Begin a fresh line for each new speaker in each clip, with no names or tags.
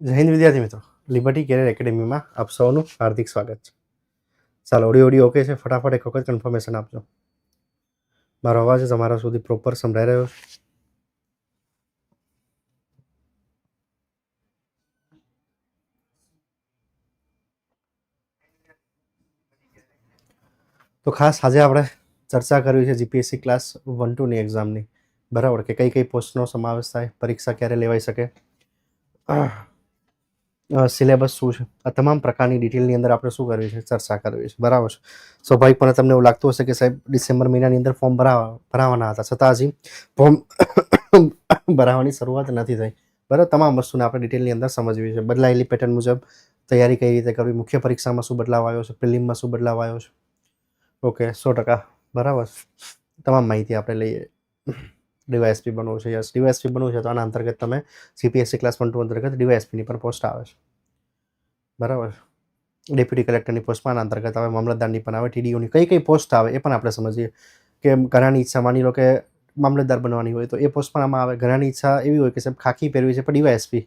જય હિન્દ વિદ્યાર્થી મિત્રો. લિબર્ટી કેરિયર એકેડેમીમાં આપ સૌનું હાર્દિક સ્વાગત છે. ચાલો ઓડિયો ઓડિયો ઓકે છે? ફટાફટ એક વખત કન્ફર્મેશન આપજો. મારો અવાજ તમારા સુધી પ્રોપર સંભળાઈ રહ્યો છે? તો ખાસ આજે આપણે ચર્ચા કરવી છે જીપીએસસી ક્લાસ વન ટુની એક્ઝામની બરાબર કે કઈ કઈ પોસ્ટનો સમાવેશ થાય? પરીક્ષા ક્યારે લેવાઈ શકે? સિલેબસ શું છે? આ તમામ પ્રકારની ડિટેલની અંદર આપણે શું કરવી છે? ચર્ચા કરવી છે. બરાબર છે. સ્વાભાવિકપણે તમને એવું લાગતું હશે કે સાહેબ ડિસેમ્બર મહિનાની અંદર ફોર્મ ભરાવા, ભરાવાના હતા. છતાં હજી ફોર્મ ભરાવાની શરૂઆત નથી થઈ. બરાબર? તમામ વસ્તુને આપણે ડિટેલની અંદર સમજવી છે. બદલાયેલી પેટર્ન મુજબ તૈયારી કઈ રીતે કરવી? મુખ્ય પરીક્ષામાં શું બદલાવ આવ્યો છે? પ્રિલિમમાં શું બદલાવ આવ્યો છે? ઓકે સો ટકા. બરાબર તમામ માહિતી આપણે લઈએ. ડીવાયએસપી બનવું છે. યસ, ડીવાયએસપી બનવું છે તો આના અંતર્ગત તમે સીપીએસસી ક્લાસ વન ટુ અંતર્ગત ડીવાયએસપીની પણ પોસ્ટ આવે છે. બરાબર? ડેપ્યુટી કલેક્ટરની પોસ્ટમાં આના અંતર્ગત આવે, મામલતદારની પણ આવે ટીડીઓની કઈ કઈ પોસ્ટ આવે એ પણ આપણે સમજીએ. કે ઘણાની ઈચ્છા માની લો કે મામલતદાર બનવાની હોય તો એ પોસ્ટ પણ આમાં આવે. ઘણાની ઈચ્છા એવી હોય કે સાહેબ ખાખી પહેરવી છે પણ ડીવાયએસપી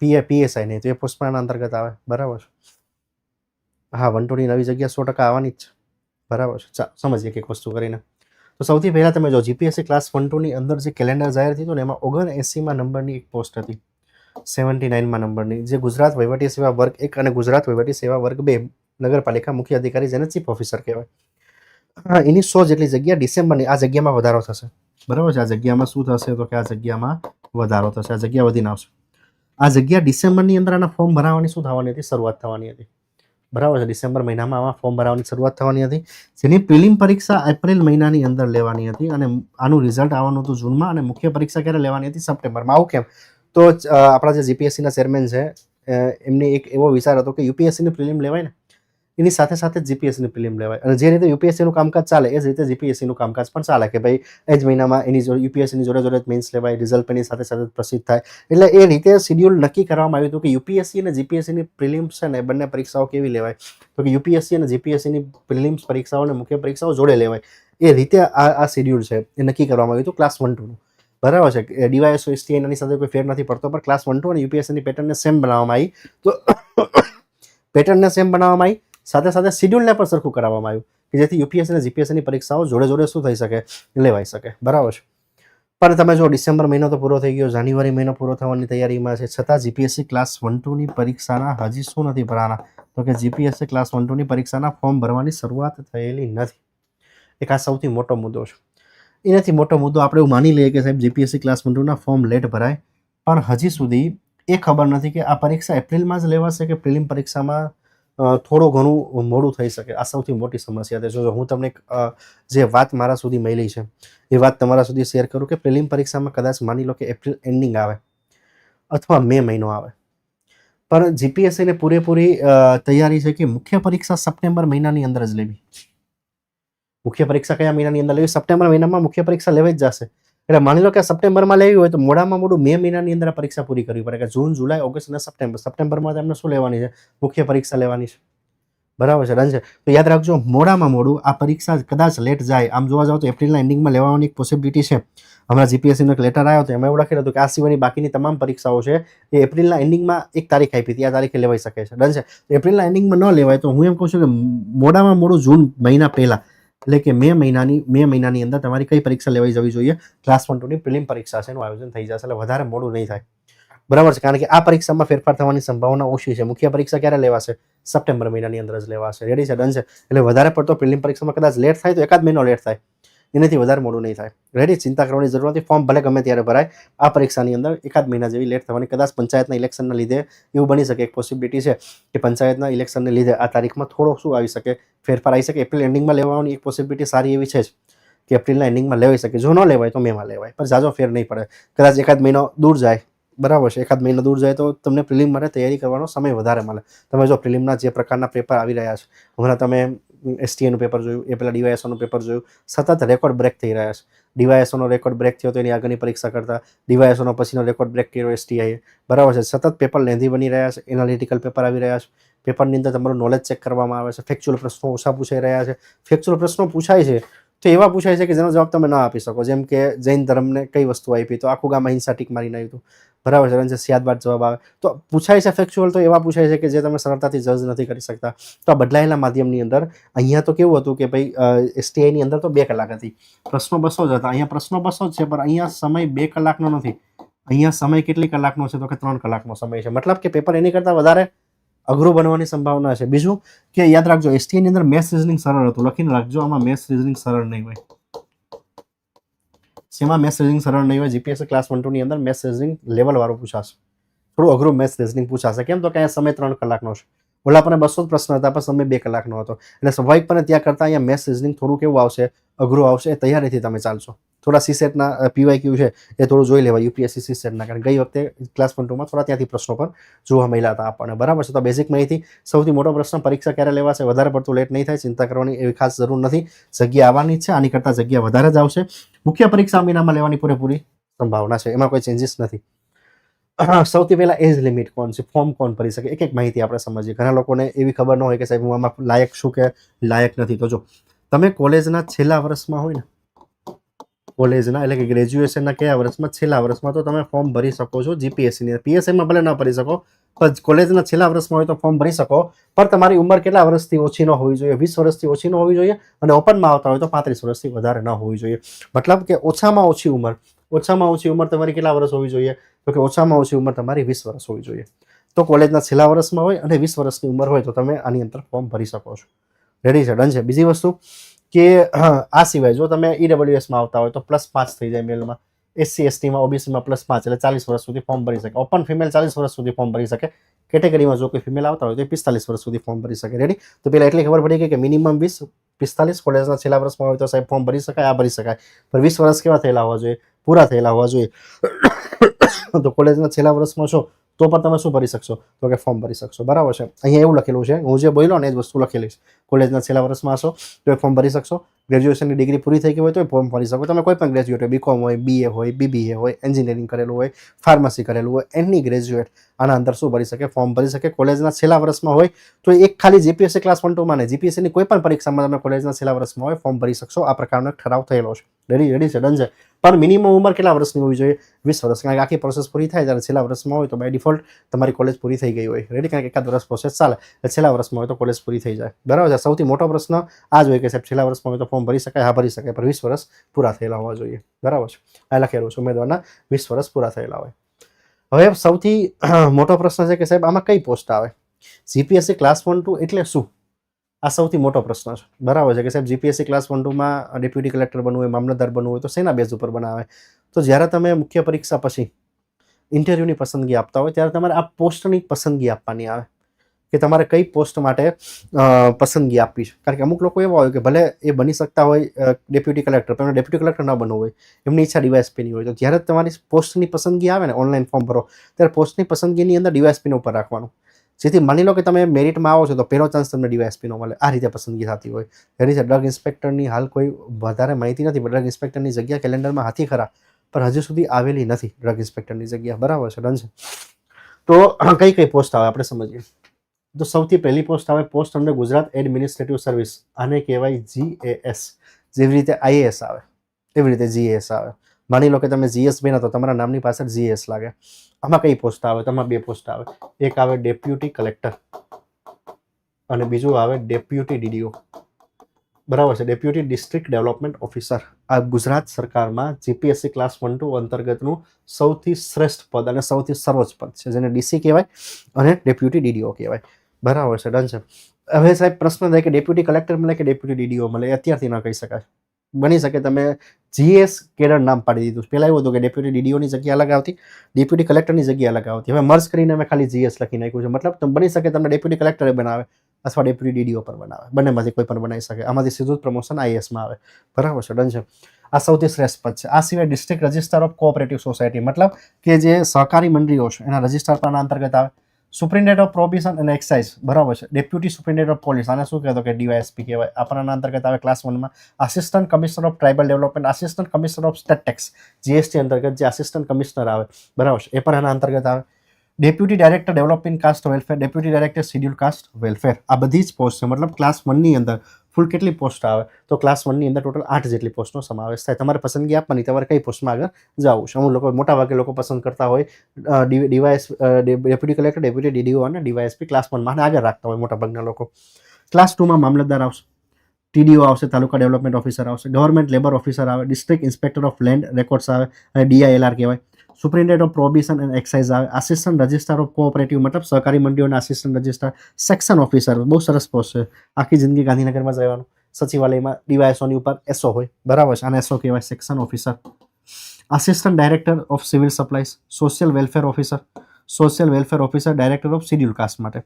પીએ પીએસઆઈ નહીં તો એ પોસ્ટ પણ આના અંતર્ગત આવે. બરાબર? હા વન ટુની નવી જગ્યા સો ટકા આવવાની જ છે. બરાબર? છે સમજીએ એક વસ્તુ કરીને. તો સૌથી પહેલાં તમે જો જીપીએસસી ક્લાસ વન ટુની અંદર જે કેલેન્ડર જાહેર થયું હતું એમાં ઓગણ એંસીમાં નંબરની એક પોસ્ટ હતી. સેવન્ટી નાઇનમાં નંબરની જે ગુજરાત વહીવટી સેવા વર્ગ એક અને ગુજરાત વહીવટી સેવા વર્ગ બે નગરપાલિકા મુખ્ય અધિકારી જેને ચીફ ઓફિસર કહેવાય. એની સો જેટલી જગ્યા ડિસેમ્બરની, આ જગ્યામાં વધારો થશે. બરાબર છે? આ જગ્યામાં શું થશે તો કે આ જગ્યામાં વધારો થશે. આ જગ્યા વધીને આવશે આ જગ્યા ડિસેમ્બરની અંદર આના ફોર્મ ભરાવાની શું થવાની હતી? શરૂઆત થવાની હતી. બરાબર છે, ડિસેમ્બર મહિનામાં આમાં ફોર્મ ભરાવાની શરૂઆત થવાની હતી. જેની પ્રિલિમ પરીક્ષા એપ્રિલ મહિનાની અંદર લેવાની હતી અને આનું રિઝલ્ટ આવવાનું હતું જૂનમાં અને મુખ્ય પરીક્ષા ક્યારે લેવાની હતી? સપ્ટેમ્બરમાં. આવું કેમ? તો આપણા જે જીપીએસસીના ચેરમેન છે એમને એક એવો વિચાર હતો કે યુપીએસસીની પ્રિલિમ લેવાય ને? એની સાથે સાથે જીપીએસસીની પ્રિલિમ લેવાય. અને જે રીતે યુપીએસસીનું કામકાજ ચાલે, એ જ રીતે જીપીએસસીનું કામકાજ પણ ચાલે કે ભાઈ, એ જ મહિનામાં એની જોડે યુપીએસસીની જોડે જોડે મેન્સ લેવાય રિઝલ્ટ એની સાથે સાથે પ્રસિદ્ધ થાય. એટલે એ રીતે શિડ્યુલ નક્કી કરવામાં આવ્યું હતું કે યુપીએસસી અને જીપીએસસીની પ્રિલિમ્સ છે ને બંને પરીક્ષાઓ કેવી લેવાય? તો કે યુપીએસસી અને જીપીએસસીની પ્રિલિમ્સ પરીક્ષાઓ અને મુખ્ય પરીક્ષાઓ જોડે લેવાય. એ રીતે આ આ શિડ્યુલ છે, એ નક્કી કરવામાં આવ્યું હતું ક્લાસ વન ટુનું બરાબર છે? ડીવાયએસ એસટી એની સાથે કોઈ ફેર નથી પડતો, પણ ક્લાસ વન ટુ અને યુપીએસસીની પેટર્નને સેમ બનાવવામાં આવી. તો પેટર્નને સેમ બનાવવામાં આવી. સાથે સાથે શિડ્યુલને પણ સરખું કરાવવામાં આવ્યું કે જેથી યુપીએસસી અને જીપીએસસીની પરીક્ષાઓ જોડે જોડે શું થઈ શકે, લેવાઈ શકે. બરાબર છે? પણ તમે જો ડિસેમ્બર મહિનો તો પૂરો થઈ ગયો, જાન્યુઆરી મહિનો પૂરો થવાની તૈયારીમાં છે. છતાં જીપીએસસી ક્લાસ વન ટુની પરીક્ષાના હજી શું નથી ભરાના તો કે જીપીએસસી ક્લાસ વન ટુની પરીક્ષાના ફોર્મ ભરવાની શરૂઆત થયેલી નથી. એક આ સૌથી મોટો મુદ્દો છે. એનાથી મોટો મુદ્દો આપણે એવું માની લઈએ કે સાહેબ જીપીએસસી ક્લાસ વન ટુના ફોર્મ લેટ ભરાય. પણ હજી સુધી એ ખબર નથી કે આ પરીક્ષા એપ્રિલમાં જ લેવાશે કે પ્રિલિમ પરીક્ષામાં થોડું ઘણું મોડું થઈ શકે. આ સૌથી મોટી સમસ્યા છે. જો હું તમને જે વાત મારા સુધી મળી છે, એ વાત તમારા સુધી શેર કરું કે પ્રિલિમ પરીક્ષામાં કદાચ માની લો કે એપ્રિલ એન્ડિંગ આવે અથવા મે મહિનો આવે. પણ જીપીએસસીને પૂરેપૂરી તૈયારી છે કે મુખ્ય પરીક્ષા સપ્ટેમ્બર મહિનાની અંદર જ લેવી. મુખ્ય પરીક્ષા કયા મહિનાની અંદર લેવી? સપ્ટેમ્બર મહિનામાં મુખ્ય પરીક્ષા લેવાઈ જ જશે. એટલે માની લો કે સપ્ટેમ્બરમાં લેવી હોય તો મોડામાં મોડું મે મહિનાની અંદર પરીક્ષા પૂરી કરવી પડે કે જૂન, જુલાઈ, ઓગસ્ટ અને સપ્ટેમ્બર. સપ્ટેમ્બરમાં તમને શું લેવાની છે? મુખ્ય પરીક્ષા લેવાની છે. બરાબર છે, ડન છે. તો યાદ રાખજો, મોડામાં મોડું આ પરીક્ષા કદાચ લેટ જાય. આમ જોવા જાવ તો એપ્રિલના એન્ડિંગમાં લેવાની એક પોસિબિલિટી છે. હમણાં જીપીએસસીનો એક લેટર આવ્યો હતો, એમાં એવું લખેલું હતું કે આ સિવાયની બાકીની તમામ પરીક્ષાઓ છે એ એપ્રિલના એન્ડિંગમાં એક તારીખ આપી હતી. આ તારીખે લેવાઈ શકે છે. ડન છે. તો એપ્રિલના એન્ડિંગમાં ન લેવાય તો હું એમ કહું છું કે મોડામાં મોડું જૂન મહિના પહેલાં. એટલે કે મે મહિનાની મે મહિનાની અંદર તમારી કઈ પરીક્ષા લેવાઈ જવી જોઈએ? ક્લાસ વન ટુની પ્રિલિમ પરીક્ષા છે, એનું આયોજન થઈ જશે, એટલે વધારે મોડું નહીં થાય. બરાબર છે, કારણ કે આ પરીક્ષામાં ફેરફાર થવાની સંભાવના ઓછી છે. મુખ્ય પરીક્ષા ક્યારે લેવાશે? સપ્ટેમ્બર મહિનાની અંદર જ લેવાશે. રેડી છે? ડન છે? એટલે વધારે પડતો પ્રિલિમ પરીક્ષામાં કદાચ લેટ થાય તો એકાદ મહિનો લેટ થાય. એનાથી વધારે મોડું નહીં થાય. રેડી ચિંતા કરવાની જરૂર નથી. ફોર્મ ભલે ગમે ત્યારે ભરાય, આ પરીક્ષાની અંદર એકાદ મહિના જેવી લેટ થવાની. કદાચ પંચાયતના ઇલેક્શનના લીધે એવું બની શકે, એક પોસિબિલિટી છે કે પંચાયતના ઇલેક્શનને લીધે આ તારીખમાં થોડો શું આવી શકે, ફેરફાર આવી શકે. એપ્રિલ એન્ડિંગમાં લેવાની એક પોસિબિલિટી સારી એવી છે જ કે એપ્રિલના એન્ડિંગમાં લેવાઈ શકે. જો ન લેવાય તો મેમાં લેવાય. પણ ઝાઝો ફેર નહીં પડે. કદાચ એકાદ મહિનો દૂર જાય બરાબર છે. એકાદ મહિના દૂર જાય તો તમને પ્રિલિમ માટે તૈયારી કરવાનો સમય વધારે મળે. તમે જો પ્રિલિમના જે પ્રકારના પેપર આવી રહ્યા છે, હમણાં તમે એસટીએનું પેપર જોયું, એ પહેલાં ડીવાયએસઓનું પેપર જોયું, સતત રેકોર્ડ બ્રેક થઈ રહ્યા છે. ડીવાયએસઓનો રેકોર્ડ બ્રેક થયો તો એની આગળની પરીક્ષા કરતા, ડીવાયએસઓનો પછીનો રેકોર્ડ બ્રેક થયો એસટીઆઈએ. બરાબર છે. સતત પેપર લેન્ધી બની રહ્યા છે, એનાલિટિકલ પેપર આવી રહ્યા છે. પેપરની અંદર તમારું નોલેજ ચેક કરવામાં આવે છે ફેક્ચ્યુઅલ પ્રશ્નો ઓછા પૂછાઈ રહ્યા છે. ફેક્ચ્યુઅલ પ્રશ્નો પૂછાય છે, તો એવા પૂછાય છે કે જેનો જવાબ તમે ના આપી શકો. જેમ કે જૈન ધર્મને કઈ વસ્તુ આપી, તો આખું ગામ અહિંસા ટીક મારીને આવ્યું બરાબર છે રણજીત સિયાદ બાદ જવાબ આવે. તો પૂછાય છે ફેક્ચ્યુઅલ તો એવા પૂછાય છે કે જે તમે સરળતાથી જજ નથી કરી શકતા. તો આ બદલાયેલા માધ્યમની અંદર, અહીંયા તો કેવું હતું કે ભાઈ એસટીઆઈની અંદર તો બે કલાક હતી. પ્રશ્નો બસો જ હતા. અહીંયા પ્રશ્નો બસો જ છે, પણ અહીંયા સમય બે કલાકનો નથી. અહીંયા સમય કેટલી કલાકનો છે તો કે ત્રણ કલાકનો સમય છે. મતલબ કે પેપર એની કરતાં વધારે અઘરું બનવાની સંભાવના છે. બીજું કે યાદ રાખજો એસટીની અંદર મેથ્સ રિઝનિંગ સરળ હતું. લખીને રાખજો, આમાં મેથ્સ રિઝનિંગ સરળ નહીં હોય. મેથ્સ રિઝનિંગ સરળ નહીં હોય જીપીએસસી ક્લાસ વન ટુની અંદર મેથ્સ રિઝનિંગ લેવલ પૂછાશે. થોડું અઘરું મેથ્સ રીઝનિંગ પૂછાશે. કેમ તો કે સમય ત્રણ કલાકનો છે. ઓલા પણ બસો પ્રશ્ન હતા, પણ સમય બે કલાકનો હતો. એટલે સ્વાભાવિકપણે ત્યાં કરતાં અહીંયા મેથ્સ રિઝનિંગ થોડું કેવું આવશે, અઘરું આવશે, એ તૈયારીથી તમે ચાલશો. થોડા સીસેટના પીવાય ક્યુ છે, એ થોડું જોઈ લેવા યુપીએસસી સીસેટના કારણ ગઈ વખતે ક્લાસ વન ટુમાં થોડા ત્યાંથી પ્રશ્નો પણ જોવા મળ્યા હતા આપણને. બરાબર છે? તો બેઝિક માહિતી, સૌથી મોટો પ્રશ્ન, પરીક્ષા ક્યારે લેવાશે? વધારે પડતું લેટ નહીં થાય, ચિંતા કરવાની એવી ખાસ જરૂર નથી. જગ્યા આવવાની છે, આની કરતાં જગ્યા વધારે જ આવશે. મુખ્ય પરીક્ષા મહિનામાં લેવાની પૂરેપૂરી સંભાવના છે, એમાં કોઈ ચેન્જીસ નથી. સૌથી પહેલાં એજ લિમિટ કોણ છે? ફોર્મ કોણ ભરી શકે? એક એક માહિતી આપણે સમજીએ. ઘણા લોકોને એવી ખબર ન હોય કે સાહેબ, હું આમાં લાયક છું કે લાયક નથી. તો જો, તમે કોલેજના છેલ્લા વર્ષમાં હોય ને, કોલેજના એટલે કે ગ્રેજ્યુએશનના કયા વર્ષમાં? છેલ્લા વર્ષમાં તો તમે ફોર્મ ભરી શકો છો જીપીએસસીની. પીએસસીમાં ભલે ન ભરી શકો, પણ કોલેજના છેલ્લા વર્ષમાં હોય તો ફોર્મ ભરી શકો. પણ તમારી ઉંમર કેટલા વર્ષથી ઓછી ન હોવી જોઈએ? વીસ વર્ષથી ઓછી ન હોવી જોઈએ? અને ઓપનમાં આવતા હોય તો પાંત્રીસ વર્ષથી વધારે ન હોવી જોઈએ. મતલબ કે ઓછામાં ઓછી ઉંમર. ઓછામાં ઓછી ઉંમર તમારી કેટલા વર્ષ હોવી જોઈએ? તો કે ઓછામાં ઓછી ઉંમર તમારી વીસ વર્ષ હોવી જોઈએ. તો કોલેજના છેલ્લા વર્ષમાં હોય અને વીસ વર્ષની ઉંમર હોય તો તમે આની અંદર ફોર્મ ભરી શકો છો. રેડી છે? ડન છે? બીજી વસ્તુ કે આ સિવાય જો તમે ઈડબ્લ્યુએસમાં આવતા હોય તો પ્લસ પાંચ થઈ જાય મેલમાં એસસી એસટીમાં ઓબીસીમાં પ્લસ પાંચ એટલે ચાલીસ વર્ષ સુધી ફોર્મ ભરી શકે. ઓપન ફિમેલ ચાલીસ વર્ષ સુધી ફોર્મ ભરી શકે. કેટેગરીમાં જો કોઈ ફિમેલ આવતા હોય તો પિસ્તાલીસ વર્ષ સુધી ફોર્મ ભરી શકે. રેડી તો પેલા એટલી ખબર પડી ગઈ કે મિનિમમ વીસ, પિસ્તાલીસ. કોલેજના છેલ્લા વર્ષમાં હોય તો સાહેબ ફોર્મ ભરી શકાય, આ ભરી શકાય. પણ વીસ વર્ષ કેવા થયેલા હોવા જોઈએ? પૂરા થયેલા હોવા જોઈએ. તો કોલેજના છેલ્લા વર્ષમાં છો, તો પણ તમે શું ભરી શકશો? તો કે ફોર્મ ભરી શકશો. બરાબર છે. અહીંયા એવું લખેલું છે. હું જે બોલ્યો ને એ જ વસ્તુ લખેલી છે. કોલેજના છેલ્લા વર્ષમાં હશો તો એ ફોર્મ ભરી શકશો. ગ્રેજ્યુએશનની ડિગ્રી પૂરી થઈ ગઈ હોય તો એ ફોર્મ ભરી શકો. તમે કોઈ પણ ગ્રેજ્યુએટ હોય બીકોમ હોય બીએ હોય બીબીએ હોય એન્જિનિયરિંગ કરેલું હોય ફાર્મસી કરેલું હોય એની ગ્રેજ્યુએટ આના અંદર શું ભરી શકે? ફોર્મ ભરી શકે. કોલેજના છેલ્લા વર્ષમાં હોય, તો એક ખાલી જીપીએસસી ક્લાસ વન ટુમાં ને જીપીએસસીની કોઈ પણ પરીક્ષામાં તમે કોલેજના છેલ્લા વર્ષમાં હોય ફોર્મ ભરી શકશો. આ પ્રકારનો એક ઠરાવ થયેલો છે. રેડી રેડી છે ડન છે. પણ મિનિમમ ઉંમર કેટલા વર્ષની હોવી જોઈએ? વીસ વર્ષ. કારણ કે આખી પ્રોસેસ પૂરી થાય ત્યારે છેલ્લા વર્ષમાં હોય તો બાય ડિફોલ્ટ તમારી કોલેજ પૂરી થઈ ગઈ હોય. રેડી કારણ કે એકાદ વર્ષ પ્રોસેસ ચાલે. એટલે છેલ્લા વર્ષમાં હોય તો કોલેજ પૂરી થઈ જાય. બરાબર છે? સૌથી મોટો પ્રશ્ન આ જ હોય કે સાહેબ, છેલ્લા વર્ષમાં હોય તો ફોર્મ ભરી શકાય? હા, ભરી શકાય. પણ વીસ વર્ષ પૂરા થયેલા હોવા જોઈએ. બરાબર છે? આ લખેલું છે ઉમેદવારના. વીસ વર્ષ પૂરા થયેલા હોય. હવે સૌથી મોટો પ્રશ્ન છે કે સાહેબ, આમાં કઈ પોસ્ટ આવે? જીપીએસસી ક્લાસ વન ટુ એટલે શું? આ સૌથી મોટો પ્રશ્ન છે. બરાબર છે કે સાહેબ જીપીએસસી ક્લાસ વન ટુમાં ડેપ્યુટી કલેક્ટર બનવું હોય, મામલતદાર બનવું હોય, તો શેના બેઝ ઉપર બનાવે? તો જ્યારે તમે મુખ્ય પરીક્ષા પછી ઇન્ટરવ્યૂની પસંદગી આપતા હોય, ત્યારે તમારે આ પોસ્ટની પસંદગી આપવાની આવે. કે તમારે કઈ પોસ્ટ માટે પસંદગી આપવી છે. કારણ કે અમુક લોકો એવા હોય કે ભલે એ બની શકતા હોય ડેપ્યુટી કલેક્ટર પણ ડેપ્યુટી કલેક્ટર ન બનવું હોય. એમની ઈચ્છા ડીવાયએસપીની હોય. તો જ્યારે તમારી પોસ્ટની પસંદગી આવે ને ઓનલાઈન ફોર્મ ભરો, ત્યારે પોસ્ટની પસંદગીની અંદર ડીવાયએસપીને ઉપર રાખવાનું. જેથી માની લો કે તમે મેરિટમાં આવો છો, તો પહેલો ચાન્સ તમને ડીવાયએસપીનો મળે. આ રીતે પસંદગી થતી હોય. એની છે ડ્રગ ઇન્સ્પેક્ટરની હાલ કોઈ વધારે માહિતી નથી ડ્રગ ઇન્સ્પેક્ટરની જગ્યા કેલેન્ડરમાં હાથી ખરા, પણ હજુ સુધી આવેલી નથી ડ્રગ ઇન્સ્પેક્ટરની જગ્યા. બરાબર છે, ડન છે. તો કઈ કઈ પોસ્ટ આવે આપણે સમજીએ. તો સૌથી પહેલી પોસ્ટ આવે post under Gujarat administrative service આને કહેવાય જીએએસ જેવી રીતે આઈએએસ આવે. એવી રીતે જીએએસ આવે. માની લો કે તમે જીએસ બન્યા તો તમારા નામની પાછળ જીએસ લાગે. આમાં કઈ પોસ્ટ આવે? તો આમાં બે પોસ્ટ આવે. એક આવે ડેપ્યુટી કલેક્ટર અને બીજું આવે ડેપ્યુટી ડીડીઓ બરાબર છે? ડેપ્યુટી ડિસ્ટ્રિક્ટ ડેવલપમેન્ટ ઓફિસર આ ગુજરાત સરકારમાં જીપીએસસી ક્લાસ વન ટુ અંતર્ગતનું સૌથી શ્રેષ્ઠ પદ અને સૌથી સર્વોચ્ચ પદ છે, જેને ડીસી કહેવાય અને ડેપ્યુટી ડીડીઓ કહેવાય. બરાબર છે? ડન છે? હવે સાહેબ પ્રશ્ન થાય કે ડેપ્યુટી કલેક્ટર મળે કે ડેપ્યુટી ડીડીઓ મળે? અત્યારથી ન કહી શકાય. બની શકે. તમે જીએસ કેડર નામ પાડી દીધું. પહેલાં એવું હતું કે ડેપ્યુટી ડીડીઓની જગ્યા અલગ આવતી ડેપ્યુટી કલેક્ટરની જગ્યા અલગ આવતી. હવે મર્જ કરીને મેં ખાલી જીએસ લખી નાખ્યું છે. મતલબ બની શકે તમને ડેપ્યુટી કલેક્ટરે બનાવે અથવા ડેપ્યુટી ડીડીઓ પર બનાવે. બંનેમાંથી કોઈ પણ બનાવી શકે. આમાંથી સીધું જ પ્રમોશન આઈએસમાં આવે. બરાબર છે ડન છે. આ સૌથી શ્રેષ્ઠ પદ છે. આ સિવાય district registrar of cooperative society મતલબ કે જે સહકારી મંડળીઓ છે, એના રજિસ્ટ્રાર પણ અંતર્ગત આવે. સુપ્રિન્ટેન્ડન્ટ ઓફ પ્રોબિશન અને એક્સાઇઝ, બરાબર છે? ડેપ્યુટી સુપ્રિન્ટેન્ટ ઓફ પોલીસ, આને શું કહેતો કે ડીવાયએસપી કહેવાય. આ પણ અંતર્ગત આવે ક્લાસ વનમાં assistant commissioner of tribal development assistant commissioner of state tax GST અંતર્ગત જે આસિસ્ટન્ટ કમિશનર આવે, બરાબર છે? એ પણ આના અંતર્ગત આવે. Deputy director developing caste welfare deputy director schedule caste welfare આ બધી જ પોસ્ટ છે. મતલબ ક્લાસ વનની અંદર ફૂલ કેટલી પોસ્ટ આવે? તો ક્લાસ વનની અંદર ટોટલ આઠ જેટલી પોસ્ટનો સમાવેશ થાય. તમારે પસંદગી આપવાની. તમારે કઈ પોસ્ટમાં આગળ જવું છે? અમુક લોકો, મોટા ભાગે લોકો પસંદ કરતા હોય DYS deputy collector, deputy DDO અને ડીવાયએસપી ક્લાસ વનમાં આગળ રાખતા હોય મોટા ભાગના લોકો. ક્લાસ ટુમાં મામલતદાર આવશે, ટીડીઓ આવશે, તાલુકા ડેવલપમેન્ટ ઓફિસર આવશે, ગવર્મેન્ટ લેબર ઓફિસર આવે district inspector of land records આવે, અને ડીઆઈએલઆર કહેવાય. Superintendent of prohibition and excise આવે આસિસ્ટન્ટ રજિસ્ટ્રાર ઓફ કોઓપરેટિવ મતલબ સહકારી મંડીઓના આસિસ્ટન્ટ રજિસ્ટ્રાર સેક્શન ઓફિસર બહુ સરસ પોસ્ટ છે આખી જિંદગી ગાંધીનગરમાં જ રહેવાનું સચિવાલયમાં ડીવાયએસઓની ઉપર એસઓ હોય બરાબર છે અને એસઓ કહેવાય section officer assistant director of civil supplies social welfare officer social welfare officer director of schedule caste માટે।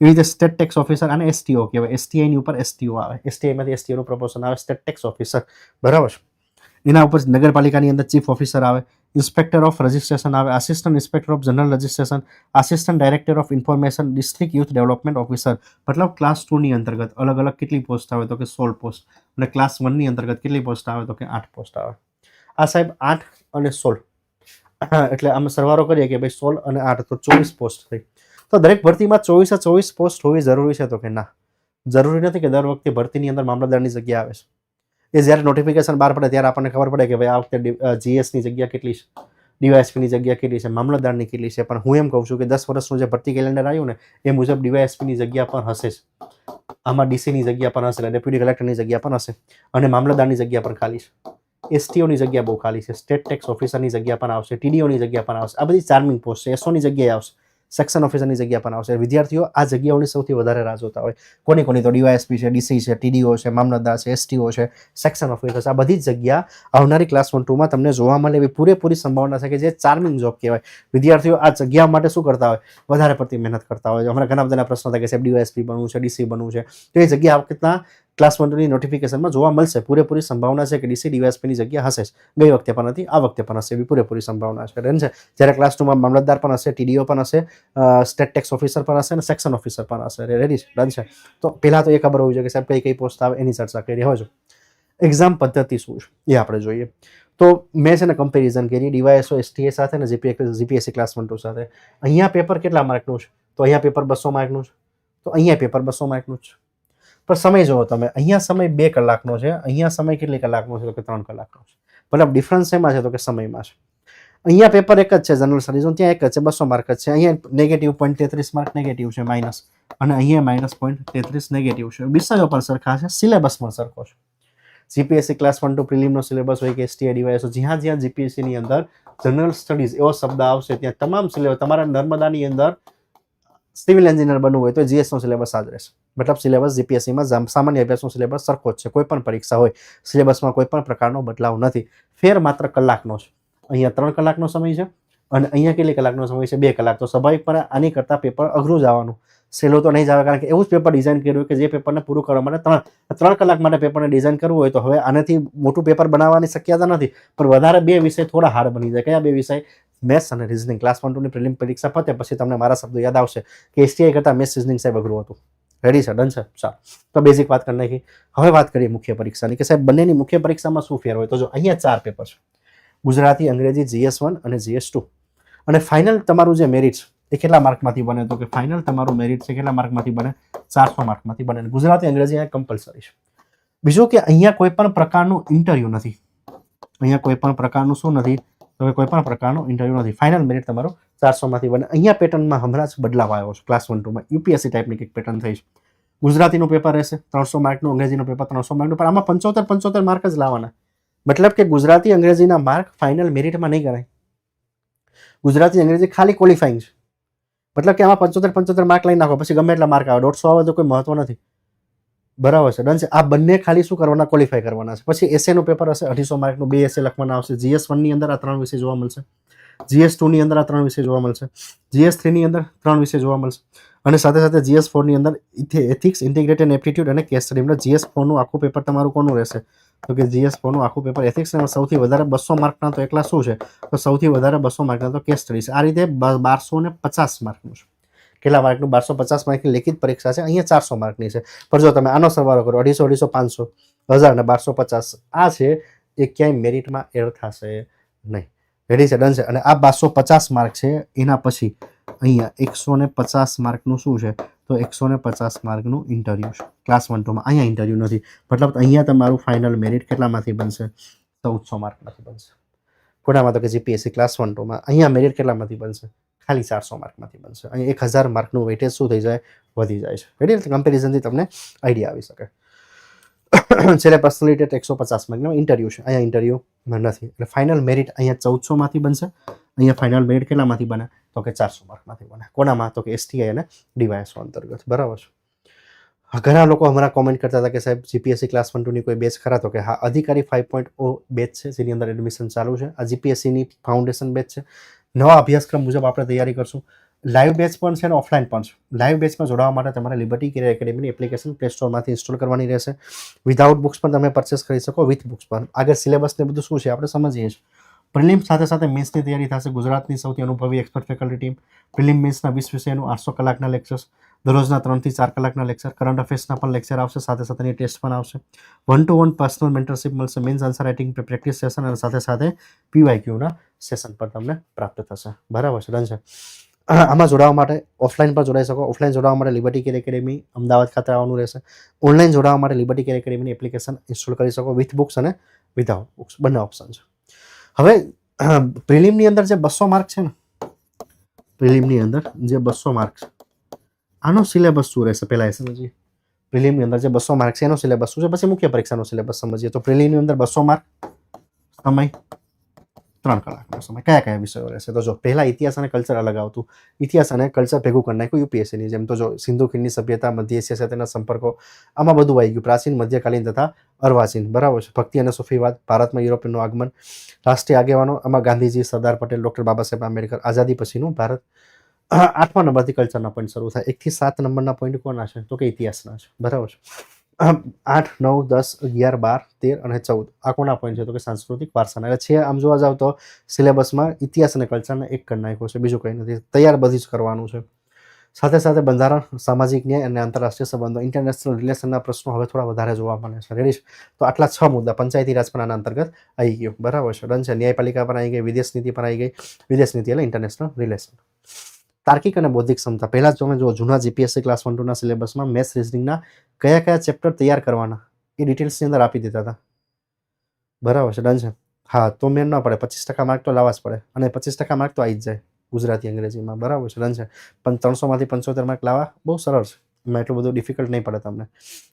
એવી રીતે સ્ટેટ ટેક્સ ઓફિસર અને એસટીઓ કહેવાય. એસટીઆઈની ઉપર એસટીઓ આવે. એસટીઆઈમાંથી એસટીઓનું પ્રપોઝન આવે સ્ટેટ ટેક્સ ઓફિસર બરાબર. છે એના ઉપર નગરપાલિકાની અંદર ચીફ ઓફિસર આવે. ઇન્સ્પેક્ટર ઓફ રજિસ્ટ્રેશન આવે assistant inspector of general registration assistant director of information district youth development officer મતલબ ક્લાસ ટુની અંતર્ગત અલગ અલગ કેટલી પોસ્ટ આવે તો કે સોળ પોસ્ટ અને ક્લાસ વનની અંતર્ગત કેટલી પોસ્ટ આવે તો કે આઠ પોસ્ટ આવે. આ સાહેબ આઠ અને સોળ. એટલે અમે સરવારો કરીએ કે ભાઈ સોળ અને આઠ તો ચોવીસ પોસ્ટ થઈ. તો દરેક ભરતીમાં ચોવીસે ચોવીસ પોસ્ટ હોવી જરૂરી છે તો કે ના. જરૂરી નથી કે દર વખતે ભરતીની અંદર મામલતદારની જગ્યા આવે છે. એ જ્યારે નોટિફિકેશન બહાર પડે ત્યારે આપણને ખબર પડે કે ભાઈ આ વખતે જીએસની જગ્યા કેટલી છે ડીવાયએસપીની જગ્યા કેટલી છે, મામલતદારની કેટલી છે. પણ હું એમ કહું છું કે દસ વર્ષનું જે ભરતી કેલેન્ડર આવ્યું ને, એ મુજબ ડીવાયએસપીની જગ્યા પણ હશે જ. આમાં ડીસીની જગ્યા પણ હશે ડેપ્યુટી કલેક્ટરની જગ્યા પણ હશે અને મામલતદારની જગ્યા પણ ખાલી છે. એસટીઓની જગ્યા બહુ ખાલી છે સ્ટેટ ટેક્સ ઓફિસરની જગ્યા પણ આવશે ટીડીઓની જગ્યા પણ આવશે. આ બધી ચાર્મિંગ પોસ્ટ છે એસઓની જગ્યાએ આવશે. સેક્શન ઓફિસરની જગ્યા પણ આવશે. વિદ્યાર્થીઓ આ જગ્યાઓની સૌથી વધારે રાહ જોતા હોય. કોની કોની તો ડીવાયએસપી છે, ડીસી છે, ટીડીઓ છે, મામલતદાર છે, એસટીઓ છે સેક્શન ઓફિસર છે આ બધી જ જગ્યા આવનારી ક્લાસ વન ટુમાં તમને જોવા મળે એવી પૂરેપૂરી સંભાવના છે કે જે ચાર્મિંગ જોબ કહેવાય. વિદ્યાર્થીઓ આ જગ્યા માટે શું કરતા હોય? વધારે પડતી મહેનત કરતા હોય. હમણાં ઘણા બધાના પ્રશ્નો થાય કે સાહેબ ડીવાયએસપી બનવું છે, ડીસી બનવું છે. તો એ જગ્યા આ વખતના ક્લાસ વન ટુની નોટિફિકેશનમાં જોવા મળશે. પૂરેપૂરી સંભાવના છે કે ડીસી ડીવાયએસપીની જગ્યા હશે ગઈ વખતે પણ હતી, આ વખતે પણ હશે એવી પૂરેપૂરી સંભાવના છે. રહેશે જ્યારે ક્લાસ ટુમાં મામલતદાર પણ હશે, ટીડીઓ પણ હશે સ્ટેટ ટેક્સ ઓફિસર પણ હશે અને સેક્શન ઓફિસર પણ હશે. રેડી છે. ડન છે. તો પહેલાં તો એ ખબર હોવી જોઈએ કે સાહેબ કઈ કઈ પોસ્ટ આવે, એની ચર્ચા કરી. હોય એક્ઝામ પદ્ધતિ શું છે? એ આપણે જોઈએ. તો મેં છે ને કમ્પેરિઝન કરી, ડીવાયએસઓ, એસટીએ સાથે અને GPA GPSC class one two સાથે. અહીંયા પેપર કેટલા માર્કનું છે? તો અહીંયા પેપર બસો માર્કનું છે. તો અહીંયા પેપર બસો માર્કનું છે. પણ સમય જુઓ તમે, અહીંયા સમય બે કલાકનો છે, અહીંયા સમય કેટલી કલાકનો છે તો કે ત્રણ કલાકનો છે. મતલબ ડિફરન્સ એમાં છે તો કે સમયમાં છે. અહીંયા પેપર એક જ છે જનરલ સ્ટડીઝનું ત્યાં એક જ છે, બસો માર્ક જ છે. અહીંયા નેગેટિવ પોઈન્ટ તેત્રીસ માર્ક નેગેટિવ છે માઇનસ અને અહીંયા માઇનસ પોઈન્ટ તેત્રીસ નેગેટિવ છે. વિષયો પણ સરખા છે સિલેબસ પણ સરખો છે. જીપીએસસી ક્લાસ વન ટુ પ્રિલિમનો સિલેબસ હોય કે એસટી ડીવાયએસ જ્યાં જ્યાં જીપીએસસીની અંદર જનરલ સ્ટડીઝ એવો શબ્દ આવશે, ત્યાં તમામ સિલેબસ તમારા નર્મદાની અંદર સિવિલ એન્જિનિયર બનવું હોય તો જીએસનો સિલેબસ આ જ રહેશે. મતલબ સિલેબસ જીપીએસસીમાં સામાન્ય અભ્યાસનો સિલેબસ સરખો જ છે. કોઈ પણ પરીક્ષા હોય, સિલેબસમાં કોઈ પણ પ્રકારનો બદલાવ નથી. ફેર માત્ર કલાકનો છે. અહીંયા ત્રણ કલાકનો સમય છે અને અહીંયા કેટલી કલાકનો સમય છે? બે કલાક. તો સ્વાભાવિકપણે આની કરતાં પેપર અઘરું જ આવવાનું. સહેલું તો નહીં જ આવે, કારણ કે એવું જ પેપર ડિઝાઇન કર્યું કે જે પેપરને પૂરું કરવા માટે ત્રણ ત્રણ કલાક માટે પેપરને ડિઝાઇન કરવું હોય તો હવે આનાથી મોટું પેપર બનાવવાની શક્યતા નથી. પણ વધારે બે વિષય થોડા હાર્ડ બની જાય. કયા બે વિષય? મેથ્સ અને રિઝનિંગ ક્લાસ વન ટુની પ્રિલિમ પરીક્ષા પતે પછી તમને મારા શબ્દો યાદ આવશે કે એસટીઆઈ કરતાં મેથ્સ રિઝનિંગ સાહેબ અઘરું હતું. રેડી છે ડન છે સારું તો બેઝિક વાત કરી નાખી. હવે વાત કરીએ મુખ્ય પરીક્ષાની, કે સાહેબ, બંનેની મુખ્ય પરીક્ષામાં શું ફેર હોય? તો જો, અહીંયા ચાર પેપર છે. ગુજરાતી, અંગ્રેજી જીએસ વન અને જીએસ ટુ. અને ફાઇનલ તમારું જે મેરિટ એ કેટલા માર્કમાંથી બને? તો કે ફાઇનલ તમારું મેરિટ છે, કેટલા માર્કમાંથી બને? ચારસો માર્કમાંથી બને. ગુજરાતી, અંગ્રેજી અહીંયા કમ્પલસરી છે. બીજું કે અહીંયા કોઈ પણ પ્રકારનું ઇન્ટરવ્યૂ નથી. અહીંયા કોઈ પણ પ્રકારનું શું નથી? તો કે કોઈ પણ પ્રકારનું ઇન્ટરવ્યૂ નથી. ફાઇનલ મેરિટ તમારું ચારસોમાંથી બને. અહીંયા પેટર્નમાં હમણાં જ બદલાવ આવ્યો છે ક્લાસ વન ટુમાં યુપીએસસી ટાઈપની કંઈક પેટર્ન થઈ છે. ગુજરાતીનું પેપર રહેશે, ત્રણસો માર્કનું અંગ્રેજીનું પેપર ત્રણસો માર્કનું પણ આમાં પંચોતેર પંચોતેર માર્ક જ લાવવાના. મતલબ કે ગુજરાતી અંગ્રેજીના માર્ક ફાઇનલ મેરિટમાં નહીં કરાય ગુજરાતી અંગ્રેજી ખાલી ક્વોલિફાઈંગ છે. મતલબ કે આમાં પંચોતેર પંચોતેર માર્ક લઈ નાખો, પછી ગમે એટલા માર્ક આવે. દોઢસો આવે તો કોઈ મહત્વ નથી. બરાબર છે ડન છે. આ બંને ખાલી શું કરવાના? ક્વોલિફાય કરવાના છે. પછી એસએનું પેપર હશે, અઢીસો માર્કનું બે એસે લખવાના આવશે. જીએસ વનની અંદર આ ત્રણ વિષય જોવા મળશે. જીએસ ટુની અંદર આ ત્રણ વિષય જોવા મળશે. જીએસ થ્રીની અંદર ત્રણ વિષય જોવા મળશે. અને સાથે સાથે જીએસ ફોરની અંદર એથિક્સ ઇન્ટિગ્રેટેડ એપ્ટિટ્યૂડ અને કેસ સ્ટડી એટલે જીએસ ફોરનું આખું પેપર તમારું કોનું રહેશે? તો કે જીએસ ફોરનું આખું પેપર એથિક્સ સૌથી વધારે બસો માર્કના તો એકલા શું છે? તો સૌથી વધારે બસો માર્કના તો કેસ સ્ટડી છે. આ રીતે બારસો ને પચાસ માર્કનું છે. કેટલા માર્કનું બારસો પચાસ માર્કની લેખિત પરીક્ષા છે. અહીંયા ચારસો માર્કની છે. પણ જો તમે આનો સરવાળો કરો, અઢીસો અઢીસો, પાંચસો, હજાર ને બારસો પચાસ, આ છે, એ ક્યાંય મેરિટમાં એડ થશે નહીં. રેડી છે ડન છે અને આ બારસો પચાસ માર્ક છે. એના પછી અહીંયા એકસો ને પચાસ માર્કનું શું છે? તો એકસો ને પચાસ માર્કનું ઇન્ટરવ્યૂ છે. ક્લાસ વન ટુમાં અહીંયા ઇન્ટરવ્યૂ નથી. મતલબ અહીંયા તમારું ફાઇનલ મેરિટ કેટલામાંથી બનશે? ચૌદસો માર્કમાંથી બનશે. કોનામાં તો કે જીપીએસસી ક્લાસ વન ટુમાં અહીંયા મેરિટ કેટલામાંથી બનશે? ખાલી ચારસો માર્કમાંથી બનશે. અહીંયા એક હજાર માર્કનું વેટેજ શું થઈ જાય? વધી જાય છે. રેડી કમ્પેરિઝનથી તમને આઈડિયા આવી શકે. છેલ્લે પર્સનલિટેડ એકસો પચાસ માર્કનો ઇન્ટરવ્યૂ છે. અહીંયા ઇન્ટરવ્યૂમાં નથી. એટલે ફાઇનલ મેરિટ અહીંયા ચૌદસોમાંથી બનશે. અહીંયા ફાઇનલ મેરિટ કેટલામાંથી બને? તો કે ચારસો માર્કમાંથી બને. કોનામાં? તો કે એસટીઆઈ અને ડીવાયએસઓ અંતર્ગત. બરાબર છે. ઘણા લોકો હમણાં કોમેન્ટ કરતા હતા કે સાહેબ જીપીએસસી ક્લાસ વન ટુની કોઈ બેચ ખરા? તો કે હા, અધિકારી ફાઇવ પોઈન્ટ ઓ બેચ છે. જેની અંદર એડમિશન ચાલુ છે. આ જીપીએસસીની ફાઉન્ડેશન બેચ છે. નવા અભ્યાસક્રમ મુજબ આપણે તૈયારી કરશું. લાઈવ બેચ પણ છે અને ઓફલાઈન પણ છે. લાઈવ બેચમાં જોડાવા માટે તમારે લિબર્ટી કેરિયર એકેડેમીની એપ્લિકેશન પ્લે સ્ટોરમાંથી ઇન્સ્ટોલ કરવાની રહેશે. વિધાઉટ બુક્સ પણ તમે પરચેસ કરી શકો વિથ બુક્સ પણ. આગળ સિલેબસ ને બધું શું છે આપણે સમજીએ છીએ. પ્રિલિમ સાથે સાથે મેન્સની તૈયારી થશે. ગુજરાતની સૌથી અનુભવી એક્સપર્ટ ફેકલ્ટી ટીમ પ્રિલિમ મેન્સના વીસ વિષયનું આઠસો કલાકના લેક્ચર્સ દરરોજના ત્રણથી ચાર કલાકના લેક્ચર કરંટ અફેર્સના પણ લેક્ચર આવશે. સાથે સાથેની ટેસ્ટ પણ આવશે. One two one personal mentorship મળશે mains answer writing practice session અને સાથે સાથે પીવાયક્યુના સેશન પર તમને પ્રાપ્ત થશે. બરાબર છે ડન છે. આમાં જોડાવા માટે ઓફલાઈન પર જોડાઈ શકો. ઓફલાઈન જોડાવા માટે લિબર્ટી કેર એકેડેમી અમદાવાદ ખાતે આવવાનું રહેશે. ઓનલાઈન જોડાવા માટે લિબર્ટી કેર એકેડેમીની એપ્લિકેશન ઇન્સ્ટોલ કરી શકો વિથ બુક્સ અને વિધાઉટ બુક્સ બંને ઓપ્શન છે. હવે પ્રિલિમની અંદર જે બસો માર્ક છે ને પ્રિલિમની અંદર જે બસો માર્ક છે, આનો સિલેબસ શું રહેશે પહેલાં એ સમજીએ. પ્રિલિમની અંદર જે બસો માર્ક છે, એનો સિલેબસ શું છે? પછી મુખ્ય પરીક્ષાનો સિલેબસ સમજીએ. તો પ્રિલિમની અંદર બસો માર્ક સમય ત્રણ કલાકનો સમય. કયા કયા વિષયો રહેશે? તો જો પહેલાં ઇતિહાસ અને કલ્ચર અલગ આવતું. ઇતિહાસ અને કલ્ચર ભેગું કરી નાખ્યું યુપીએસસીની જેમ. તો જો સિંધુ ખીણની સભ્યતા, મધ્ય એશિયા સાથેના સંપર્કો, આમાં બધું આવી ગયું. પ્રાચીન, મધ્યકાલીન તથા અર્વાચીન. બરાબર છે. ભક્તિ અને સુફીવાદ ભારતમાં યુરોપિયનનું આગમન, રાષ્ટ્રીય આગેવાનો, આમાં ગાંધીજી, સરદાર પટેલ ડૉક્ટર બાબા સાહેબ આંબેડકર, આઝાદી પછીનું ભારત. આઠમા નંબરથી કલ્ચરના પોઈન્ટ શરૂ થાય. એકથી સાત નંબરના પોઈન્ટ કોના છે? તો કે ઇતિહાસના છે. બરાબર છે. આઠ, નવ, દસ, અગિયાર, બાર, તેર અને ચૌદ. આ કોના પોઈન્ટ છે? તો કે સાંસ્કૃતિક વારસાના એટલે છે, આમ જોવા જાવ તો સિલેબસમાં ઇતિહાસ અને કલ્ચરને એક કરી નાખ્યો છે. બીજું કંઈ નથી. તૈયાર બધી જ કરવાનું છે. સાથે સાથે બંધારણ, સામાજિક ન્યાય અને આંતરરાષ્ટ્રીય સંબંધો. ઇન્ટરનેશનલ રિલેશનના પ્રશ્નો હવે થોડા વધારે જોવા મળે છે. રેડી તો આટલા છ મુદ્દા. પંચાયતી રાજ પણ આના અંતર્ગત આવી ગયો. બરાબર છે. ડન છે. ન્યાયપાલિકા પણ આવી ગઈ. વિદેશ નીતિ પણ આવી ગઈ. વિદેશ નીતિ એટલે ઇન્ટરનેશનલ રિલેશન તાર્કિક અને બૌદ્ધિક ક્ષમતા. પહેલાં તમે જો જૂના જીપીએસસી ક્લાસ વન ટુના સિલેબસમાં મેથ્સ રિઝનિંગના કયા કયા ચેપ્ટર તૈયાર કરવાના, એ ડિટેલ્સની અંદર આપી દીધા હતા. બરાબર છે ડન છે. હા, તો મેં ન પડે, પચીસ ટકા માર્ક તો લાવવા જ પડે, અને પચીસ ટકા માર્ક તો આવી જ જાય, ગુજરાતી, અંગ્રેજીમાં. બરાબર છે ડન છે. પણ ત્રણસોમાંથી પંચોતેર માર્ક લાવવા બહુ સરળ છે. એમાં એટલું બધું ડિફિકલ્ટ નહીં પડે તમને.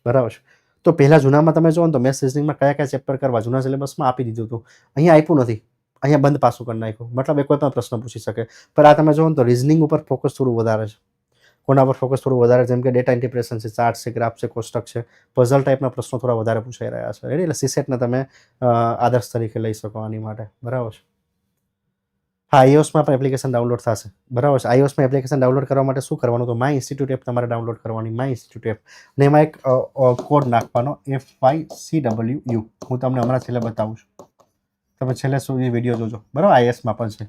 બરાબર છે. તો પહેલાં જૂનામાં તમે જો ને તો મેથ્સ રિઝનિંગમાં કયા કયા ચેપ્ટર કરવા જૂના સિલેબસમાં આપી દીધું હતું. અહીંયા આપ્યું નથી. અહીંયા બંધ પાછું કરી નાખ્યું. મતલબ એ કોઈ પણ પ્રશ્ન પૂછી શકે. પણ આ તમે જુઓ ને તો રિઝનિંગ ઉપર ફોકસ થોડું વધારે છે. કોના પર ફોકસ થોડું વધારે જેમ કે ડેટા ઇન્ટિપ્રેશન છે ચાર્ટ છે ગ્રાફ છે કોષ્ટક છે. પઝલ ટાઈપના પ્રશ્નો થોડા વધારે પૂછાઈ રહ્યા છે. એટલે સીસેટને તમે આદર્શ તરીકે લઈ શકો આની માટે. બરાબર છે? હા આઈઓસમાં પણ એપ્લિકેશન ડાઉનલોડ થશે. બરાબર છે? આઈઓસમાં એપ્લિકેશન ડાઉનલોડ કરવા માટે શું કરવાનું? તો માય ઇન્સ્ટિટ્યૂટ એપ તમારે ડાઉનલોડ કરવાની. માય ઇન્સ્ટિટ્યૂટ એપ અને એમાં એક કોડ નાખવાનો. F Y C W U હું તમને હમણાં છેલ્લે બતાવું છું. તમે છેલ્લે સુધી વીડિયો જોજો. બરાબર? આઈએસમાં પણ છે.